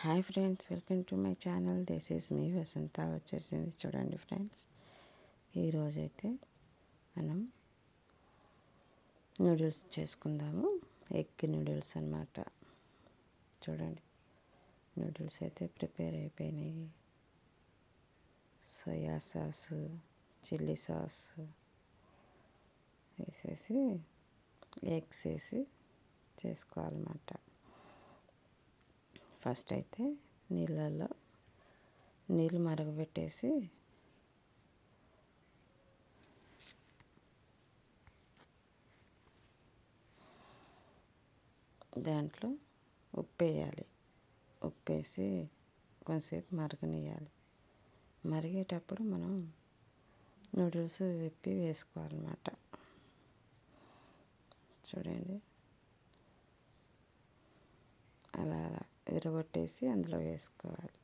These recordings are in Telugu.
Hi friends welcome to my channel. This is me Vasantha వచ్చేసింది చూడండి ఫ్రెండ్స్. ఈరోజైతే మనం నూడిల్స్ చేసుకుందాము. ఎగ్ నూడిల్స్ అనమాట చూడండి నూడిల్స్ అయితే ప్రిపేర్ అయిపోయినాయి. సోయా సాస్ చిల్లీ సాస్ వేసేసి ఎగ్స్ వేసి చేసుకోవాలన్నమాట. ఫస్ట్ అయితే నీళ్ళల్లో నీళ్ళు మరగబెట్టేసి దాంట్లో ఉప్పు వేయాలి. ఉప్పు వేసి కొంతసేపు మరగనియాలి మరిగేటప్పుడు మనం నూడిల్స్ విప్పి వేసుకోవాలన్నమాట. చూడండి. అలా అలా. విరగొట్టేసి అందులో వేసుకోవాలి.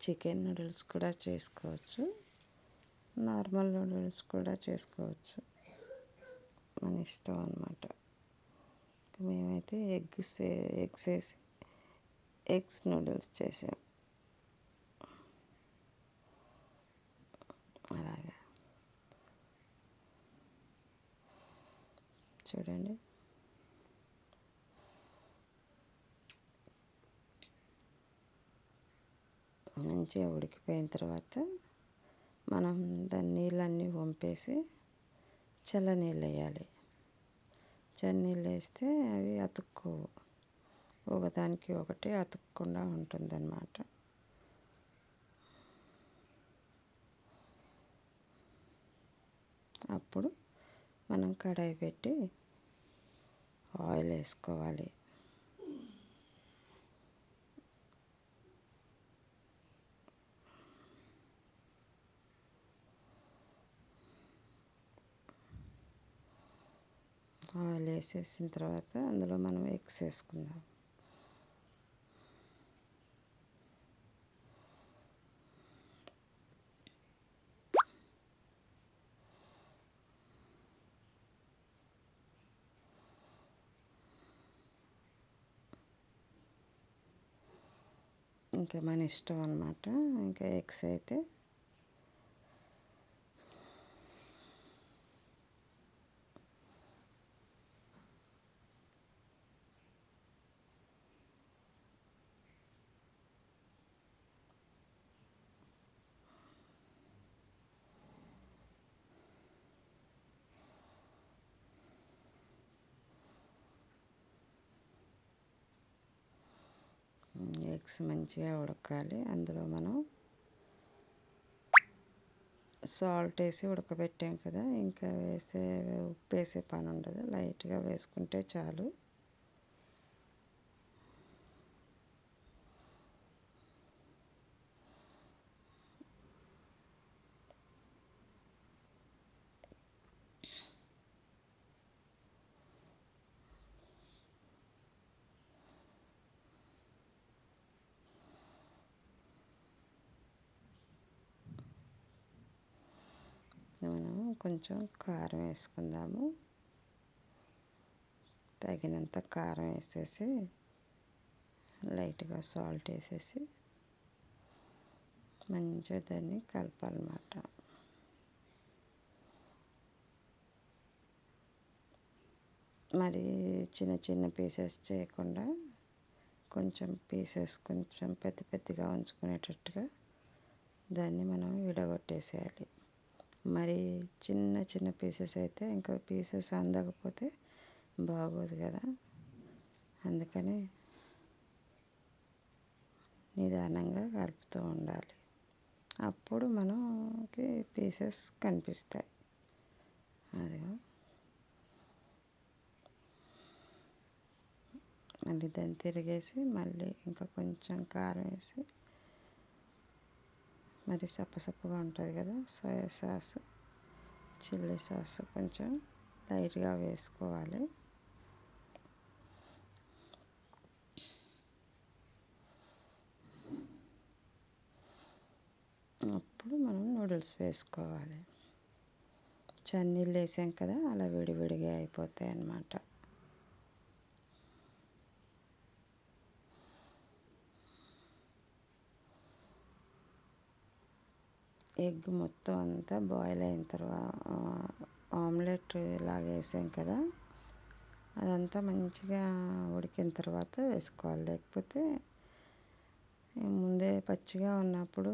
చికెన్ నూడిల్స్ కూడా చేసుకోవచ్చు. నార్మల్ నూడిల్స్ కూడా చేసుకోవచ్చు. మన ఇష్టం అనమాట మేమైతే ఎగ్స్ ఎగ్స్ వేసి ఎగ్స్ నూడిల్స్ చేసాం. చూడండి. మంచిగా ఉడికిపోయిన తర్వాత మనం దాని నీళ్ళన్నీ వంపేసి చల్ల నీళ్ళు వేయాలి. చల్ల నీళ్ళు వేస్తే అవి అతుక్కోవు. ఒకదానికి ఒకటి అతుక్కుండా ఉంటుందన్నమాట. అప్పుడు మనం కడాయి పెట్టి ఆయిల్ వేసుకోవాలి. ఆయిల్ వేసేసిన తర్వాత అందులో మనం ఎగ్స్ వేసుకుందాం. ఇంకా మన ఇష్టం అనమాట ఇంకా ఎగ్స్ అయితే? ఎగ్స్ మంచిగా ఉడకాలి. అందులో మనం సాల్ట్ వేసి ఉడకబెట్టాం కదా. ఇంకా వేసే ఉప్పు వేసే పని ఉండదు. లైట్గా వేసుకుంటే చాలు. మనం కొంచెం కారం వేసుకుందాము. తగినంత కారం వేసేసి లైట్గా సాల్ట్ వేసేసి మంచిగా దాన్ని కలపాలన్నమాట. మరి చిన్న చిన్న పీసెస్ చేయకుండా కొంచెం పీసెస్ కొంచెం పెద్ద పెద్దగా ఉంచుకునేటట్టుగా దాన్ని మనం విడగొట్టేసేయాలి. మరి చిన్న చిన్న పీసెస్ అయితే ఇంకా పీసెస్ అందకపోతే బాగోదు కదా. అందుకని నిదానంగా కలుపుతూ ఉండాలి. అప్పుడు మనకి పీసెస్ కనిపిస్తాయి. అది. మళ్ళీ దాన్ని తిరిగేసి మళ్ళీ ఇంకా కొంచెం కారం వేసి మరి సప్పసప్పగా ఉంటుంది కదా సోయా సాస్ చిల్లీ సాస్ కొంచెం లైట్గా వేసుకోవాలి. అప్పుడు మనం నూడిల్స్ వేసుకోవాలి. చన్నీళ్ళు వేసాం కదా అలా విడివిడిగా అయిపోతాయి అన్నమాట. ఎగ్ మొత్తం అంతా బాయిల్ అయిన తర్వాత ఆమ్లెట్ ఇలాగ వేసాం కదా. అదంతా మంచిగా ఉడికిన తర్వాత వేసుకోవాలి. లేకపోతే ముందే పచ్చిగా ఉన్నప్పుడు